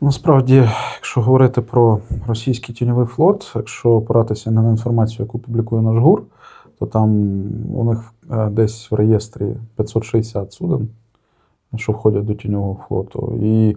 Насправді, якщо говорити про російський тіньовий флот, якщо опиратися на інформацію, яку публікує наш ГУР, то там у них е, десь в реєстрі 560 суден, що входять до тіньового флоту. І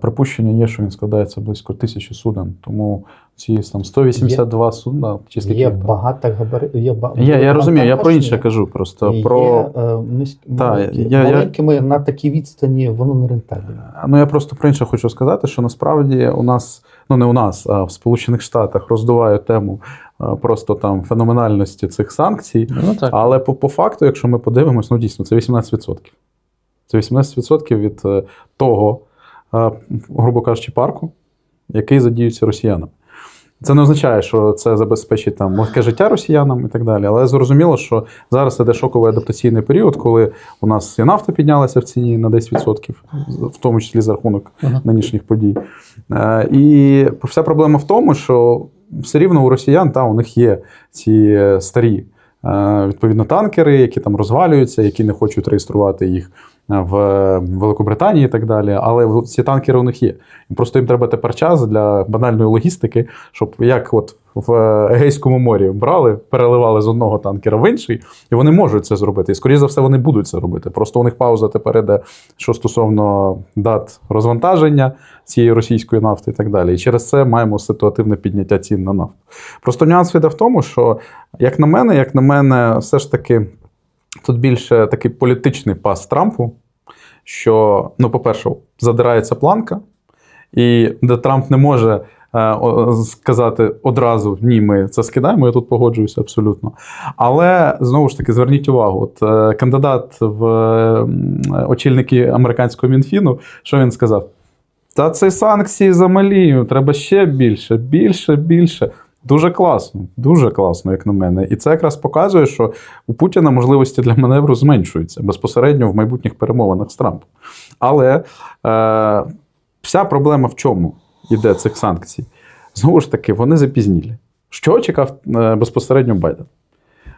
припущення є, що він складається близько тисячі суден. Тому ці там 182 судна, чи скільки Є там? багато габаритів. Є, ба- Я, я розумію, я про інше кажу просто. і про... Є, е, Та, маленькі. я- я- на такій відстані воно не рентабельно. Ну, я просто про інше хочу сказати, що насправді у нас, ну не у нас, а в Сполучених Штатах роздувають тему е, просто там феноменальності цих санкцій. Ну так. Але по, по факту, якщо ми подивимось, ну дійсно, це 18%. Це 18% від е, того, е, грубо кажучи, парку, який задіюється росіянами. Це не означає, що це забезпечить там легке життя росіянам і так далі. Але зрозуміло, що зараз іде шоковий адаптаційний період, коли у нас і нафта піднялася в ціні на 10%, в тому числі за рахунок Ага. нинішніх подій. Е, І вся проблема в тому, що все рівно у росіян та, у них є ці е, старі. е, Відповідно, танкери, які там розвалюються, які не хочуть реєструвати їх в Великобританії і так далі. Але ці танкери у них є. Просто їм треба тепер час для банальної логістики, щоб як от в Егейському морі брали, переливали з одного танкера в інший, і вони можуть це зробити. І скоріше за все, вони будуть це робити. Просто у них пауза тепер іде, що стосовно дат розвантаження цієї російської нафти і так далі. І через це маємо ситуативне підняття цін на нафту. Просто нюанс йде в тому, що, як на мене, як на мене, все ж таки тут більше такий політичний пас Трампу, що, ну, по-перше, задирається планка, і де Трамп не може. е, Сказати одразу ні, ми це скидаємо, я тут погоджуюся абсолютно. Але знову ж таки, зверніть увагу: от е, кандидат в е, очільники американського мінфіну, що він сказав? Та це санкції замалі, треба ще більше, більше, більше. Дуже класно, дуже класно, як на мене. І це якраз показує, що у Путіна можливості для маневру зменшуються безпосередньо в майбутніх перемовинах з Трампом. Але е, вся проблема в чому йде цих санкцій? Знову ж таки, вони запізнілі. Що чекав е, безпосередньо Байден?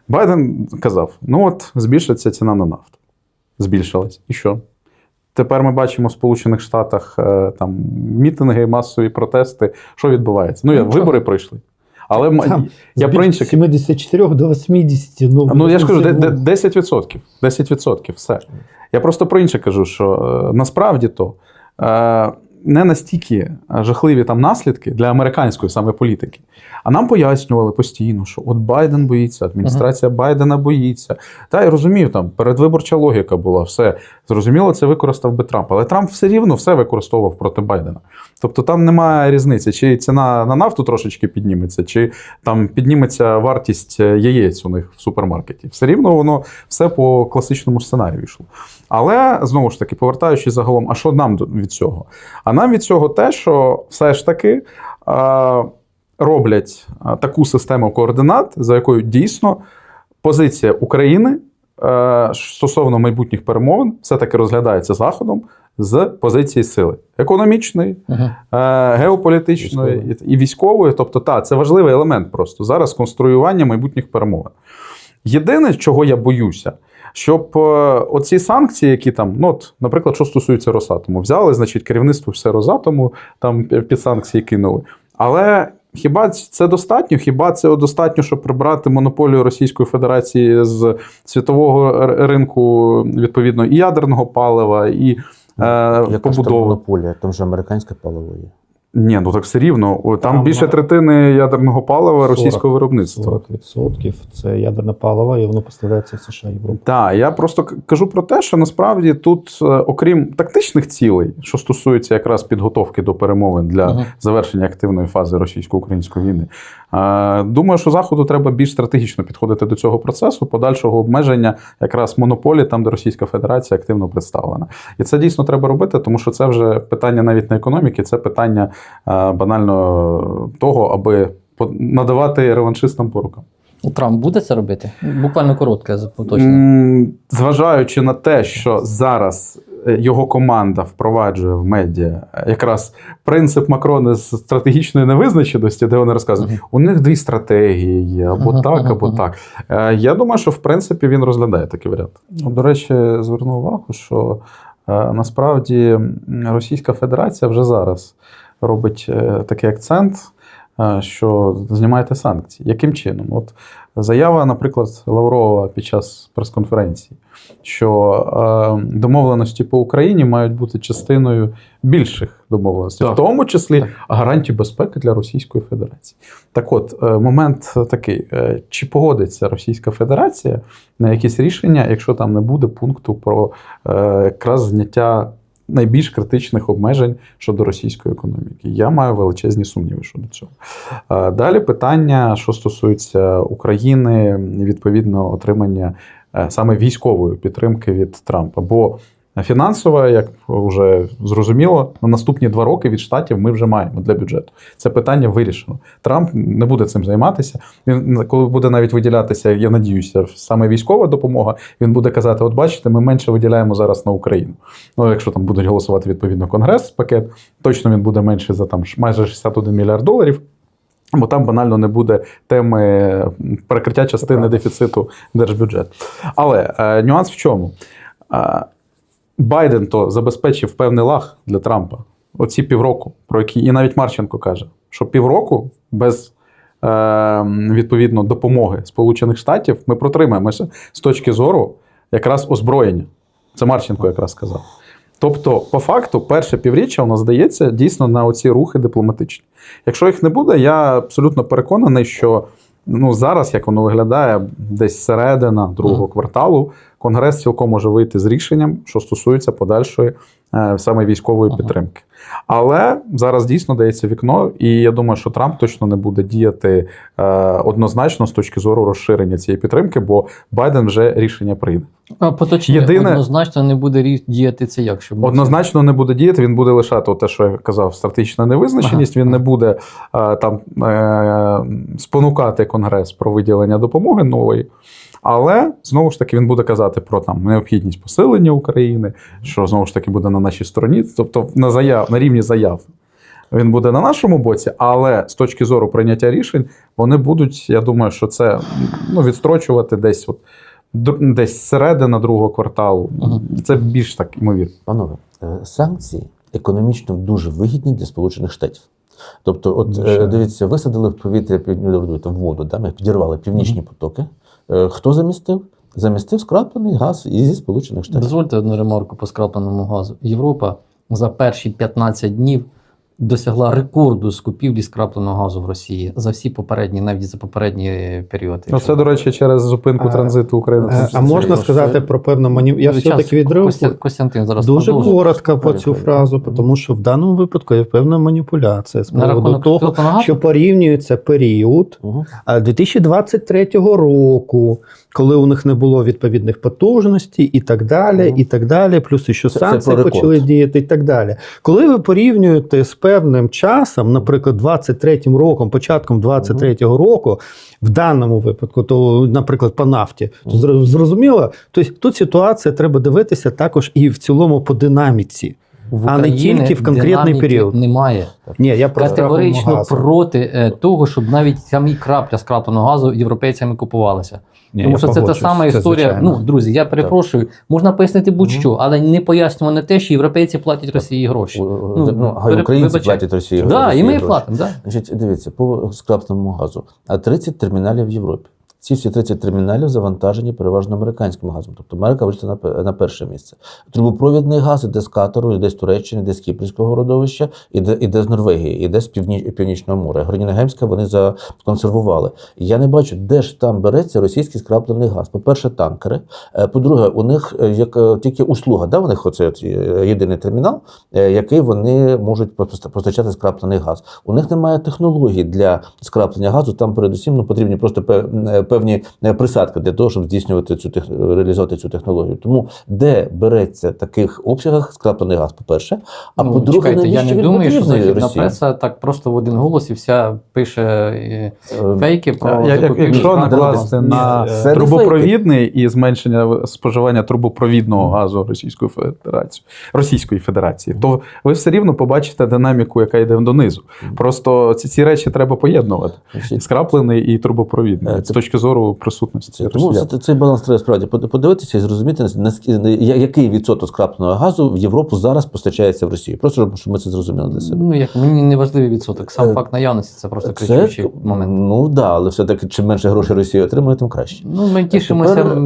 Байден казав: ну от збільшиться ціна на нафту. Збільшилась. І що? Тепер ми бачимо в Сполучених Штатах е, там мітинги, масові протести. Що відбувається? Ну, я, Ну, вибори пройшли. Але Там я про інше. 74 до 80. Ну, Ну, я ж кажу, де- це, де- 10%. 10%, все. Я просто про інше кажу, що е, насправді то е, не настільки жахливі там наслідки для американської саме політики. А нам пояснювали постійно, що от Байден боїться, адміністрація Байдена боїться. Та я розумію, там передвиборча логіка була, все зрозуміло, це використав би Трамп. Але Трамп все рівно все використовував проти Байдена. Тобто там немає різниці, чи ціна на нафту трошечки підніметься, чи там підніметься вартість яєць у них в супермаркеті. Все рівно воно все по класичному сценарію йшло. Але знову ж таки, повертаючись загалом, а що нам від цього? А нам від цього те, що все ж таки роблять таку систему координат, за якою дійсно позиція України е, стосовно майбутніх перемовин все-таки розглядається Заходом з позиції сили економічної, Ага. е, геополітичної і, і військової. Тобто, та, це важливий елемент просто зараз конструювання майбутніх перемовин. Єдине, чого я боюся, щоб е, оці санкції, які там, ну от, наприклад, що стосується Росатому, взяли, значить, керівництво все Росатому там під санкції кинули. Але хіба це достатньо? Хіба це достатньо, щоб прибрати монополію Російської Федерації з світового ринку відповідно і ядерного палива, і е, Яка ж там монополія? Там же американське паливо є. Ні, ну так все рівно. Там, Там, більше третини ядерного палива 40, російського виробництва. 40% це ядерне паливо, і воно поставляється в США і Європу. Так, я просто кажу про те, що насправді тут, е, окрім тактичних цілей, що стосується якраз підготовки до перемовин для Ага. завершення активної фази російсько-української війни, думаю, що заходу треба більш стратегічно підходити до цього процесу, подальшого обмеження якраз монополії, там де Російська Федерація активно представлена. І це дійсно треба робити, тому що це вже питання навіть не економіки, це питання е, банально того, аби надавати реваншистам по рукам. Трамп буде це робити? Буквально коротке поточне. Зважаючи на те, що зараз е, його команда впроваджує в медіа якраз принцип Макрона з стратегічної невизначеності, де вони розказують, у них дві стратегії є, або так, або так. Е, Я думаю, що в принципі він розглядає такий варіант. До речі, зверну увагу, що Е, Насправді Російська Федерація вже зараз робить е, такий акцент, що знімаєте санкції. Яким чином? От заява, наприклад, Лаврова під час прес-конференції, що е, домовленості по Україні мають бути частиною більших домовленостей, Так. в тому числі Так. гарантій безпеки для Російської Федерації. Так от, е, момент такий: е, чи погодиться Російська Федерація на якісь рішення, якщо там не буде пункту про е, якраз зняття найбільш критичних обмежень щодо російської економіки? Я маю величезні сумніви щодо цього. Далі питання, що стосується України, відповідно, отримання е, саме військової підтримки від Трампа. Бо Фінансова, як вже зрозуміло, на наступні два роки від штатів ми вже маємо для бюджету. Це питання вирішено. Трамп не буде цим займатися. Він коли буде навіть виділятися, я надіюся, саме військова допомога. Він буде казати: от бачите, ми менше виділяємо зараз на Україну. Ну, якщо там будуть голосувати відповідно Конгрес пакет, точно він буде менше за там майже 61 мільярд доларів. Бо там банально не буде теми перекриття частини дефіциту держбюджету. Але е, нюанс в чому? Байден то забезпечив певний лаг для Трампа. Оці півроку, про які і навіть Марченко каже, що півроку без е, відповідно допомоги Сполучених Штатів ми протримаємося з точки зору якраз озброєння. Це Марченко якраз сказав. Тобто, по факту, перше півріччя у нас здається дійсно на оці рухи дипломатичні. Якщо їх не буде, я абсолютно переконаний, що ну, зараз, як воно виглядає, десь середина другого кварталу, Конгрес цілком може вийти з рішенням, що стосується подальшої е, саме військової підтримки. Але зараз дійсно дається вікно, і я думаю, що Трамп точно не буде діяти е, однозначно з точки зору розширення цієї підтримки, бо Байден вже рішення прийме. А поточні Єдине- однозначно не буде діяти це як? Щоб Однозначно не буде діяти, він буде лишати те, що я казав, стратегічна невизначеність. Він не буде е, там е, спонукати Конгрес про виділення допомоги нової. Але знову ж таки він буде казати про там необхідність посилення України, що знову ж таки буде на нашій стороні, тобто на заяв на рівні заяв. Він буде на нашому боці, але з точки зору прийняття рішень вони будуть, я думаю, що це ну, відстрочувати десь от десь середина другого кварталу. Ага. Це більш так ймовірно. Панове, е, санкції економічно дуже вигідні для Сполучених Штатів. Тобто, от е, дивіться, висадили в повітря в воду, да, ми підірвали північні потоки. Е, Хто замістив? Замістив скраплений газ зі Сполучених Штатів. Дозвольте одну ремарку по скрапленому газу. Європа за перші 15 днів досягла рекорду з купівлі скрапленого газу в Росії за всі попередні, навіть за попередні періоди. Ну, це, до речі, через зупинку А, транзиту України. Е, А можна сказати про певну маніп... Я все-таки відреагую. Костя- Костянтин зараз Дуже продовжить. коротко по цю фразу, тому що в даному випадку є певна маніпуляція з На приводу рахунок того, скрапленого газу? що порівнюється період Угу. а, 2023 року, коли у них не було відповідних потужностей і так далі, Мгм. і так далі, плюс і що Це- це санкції про рекорд. почали діяти і так далі. Коли ви порівнюєте з певним часом, наприклад, 23 роком, початком 23 року, в даному випадку, то, наприклад, по нафті, то зрозуміло, тобто тут ситуація треба дивитися також і в цілому по динаміці. В а не тільки в конкретний період. Немає. Ні, я про Категорично газу. проти е, того, щоб навіть самі крапля скрапленого газу європейцями купувалася. Ні, Тому що це та сама історія. звичайно. Ну, друзі, я перепрошую, можна пояснити будь-що, але не пояснюємо не те, що європейці платять Росії гроші. Ну, ну, а пере- українці вибачай. платять Росії. Так, і ми гроші. платимо, да. Значить, дивіться, по скрапленому газу. А 30 терміналів в Європі. Ці всі 30 терміналів завантажені переважно американським газом. Тобто Америка вийшла на, перше місце. Трубопровідний газ іде з Катару, іде з Туреччини, іде з Кіпрського родовища, іде, іде з Норвегії, іде з Півні, Північного моря. Гронінегемська вони законсервували. Я не бачу, де ж там береться російський скраплений газ. По-перше, танкери. Е, По-друге, у них е, як е, тільки услуга, да, у них оце єдиний термінал, який вони можуть постачати скраплений газ. У них немає технологій для скраплення газу. Там передусім ну, потрібні просто певні е, присадки для того, щоб здійснювати цю тех... реалізувати цю технологію. Тому де береться таких обсягах скраплений газ, по-перше, а Ну, по-друге, чекайте, я не думаю, що західна преса так просто в один голос і вся пише е, Е, фейки про Я- як- Якщо накласти на це трубопровідний і зменшення споживання трубопровідного газу Російської Федерації, Російської Федерації, то ви все рівно побачите динаміку, яка йде донизу. Просто ці, ці речі треба поєднувати: скраплений і трубопровідний Е, з точки зору присутності Це, тому це, цей баланс треба справді под- подивитися і зрозуміти, який відсоток скрапленого газу в Європу зараз постачається в Росію. Просто щоб- щоб ми це зрозуміли для себе. Ну, як мені не важливий відсоток. Сам Е, факт наявності це просто Це, кричущий момент. ну так, да, але все-таки чим менше грошей Росія отримує, тим краще. Ну, ми тішимося тепер,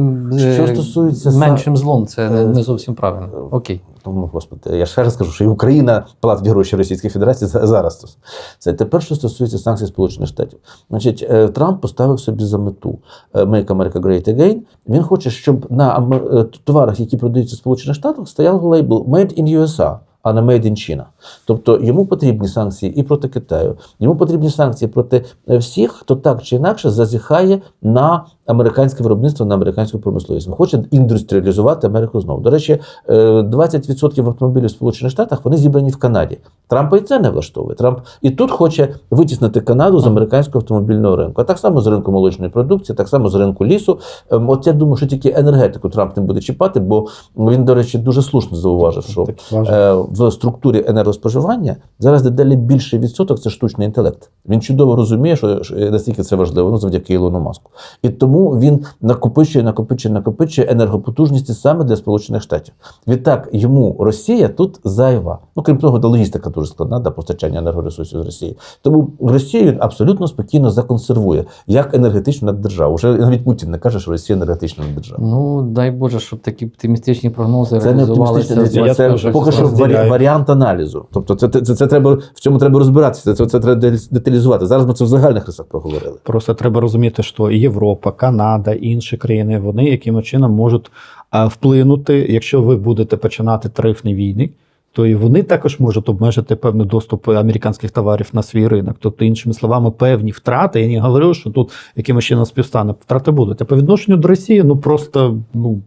що е, стосується меншим злом, це Е, не зовсім правильно. Окей. Тому, господи, я ще раз кажу, що і Україна платить гроші Російській Федерації зараз. Це тепер, що стосується санкцій Сполучених Штатів. Значить, е, Трамп поставив собі за мету е, Make America Great Again. Він хоче, щоб на е, товарах, які продаються в Сполучених Штатах, стояв лейбл Made in USA. А не Made in China. Тобто йому потрібні санкції і проти Китаю, йому потрібні санкції проти е, всіх, хто так чи інакше зазіхає на американське виробництво, на американську промисловість. Хоче індустріалізувати Америку знову. До речі, е, 20% автомобілів в Сполучених Штатах вони зібрані в Канаді. Трампа і це не влаштовує. Трамп і тут хоче витіснити Канаду з американського автомобільного ринку. А так само з ринку молочної продукції, так само з ринку лісу. Ем, От я думаю, що тільки енергетику Трамп не буде чіпати, бо він, до речі, дуже слушно зауважив, що е, в структурі енергоспоживання зараз дедалі більший відсоток це штучний інтелект. Він чудово розуміє, що, наскільки це важливо, ну завдяки Ілону Маску. І тому він накопичує, накопичує, накопичує енергопотужності саме для Сполучених Штатів. Відтак йому Росія тут зайва. Ну крім того, логістика дуже складна для постачання енергоресурсів з Росії. Тому Росію він абсолютно спокійно законсервує як енергетичну наддержаву. Вже навіть Путін не каже, що Росія енергетична наддержава. Ну, дай Боже, щоб такі оптимістичні прогнози Це не реалізувалися. оптимістичне, Я це, теж це поки що розділяю. Варі- варіант аналізу. Тобто, це, це, це, це треба в цьому треба розбиратися. Це, це треба деталізувати. Зараз ми це в загальних рисах проговорили. Просто треба розуміти, що Європа, Канада, інші країни вони яким чином можуть а, вплинути, якщо ви будете починати тарифні війни. То і вони також можуть обмежити певний доступ американських товарів на свій ринок. Тобто, іншими словами, певні втрати. Я не говорю, що тут якимось чином співстане. Втрати будуть. А по відношенню до Росії, ну просто ну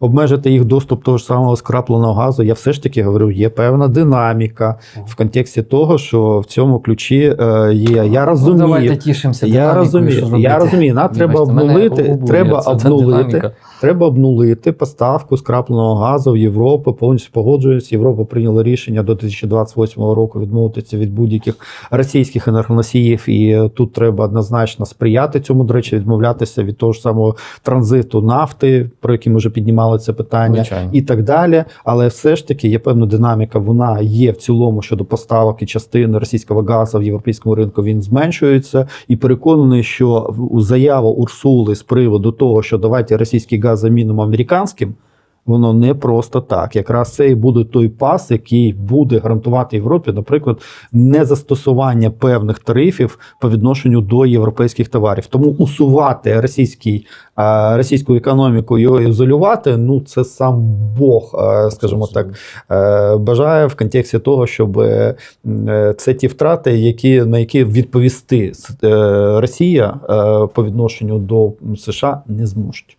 обмежити їх доступ того ж самого скрапленого газу. Я все ж таки говорю, є певна динаміка в контексті того, що в цьому ключі е, є. Я Ну, розумію. давайте тішимося. Я динамікою, розумію, я розумію, нам треба обнулити, треба обнулити. Треба обнулити поставку скрапленого газу в Європу. Повністю погоджуюсь. Європа прийняла рішення до 2028 року відмовитися від будь-яких російських енергоносіїв, і е, тут треба однозначно сприяти цьому. До речі, відмовлятися від того ж самого транзиту нафти, про який ми вже піднімали це питання Звичайно. і так далі. Але все ж таки є певна динаміка. Вона є в цілому щодо поставок і частини російського газу в європейському ринку. Він зменшується і переконаний, що заява Урсули з приводу того, що давайте російський газ замінимо американським. Воно не просто так. Якраз це і буде той пас, який буде гарантувати Європі, наприклад, незастосування певних тарифів по відношенню до європейських товарів. Тому усувати російський, російську економіку його ізолювати, ну це сам Бог, скажімо так, е, бажає в контексті того, щоб е, це ті втрати, які на які відповісти е, Росія по відношенню до США не зможуть.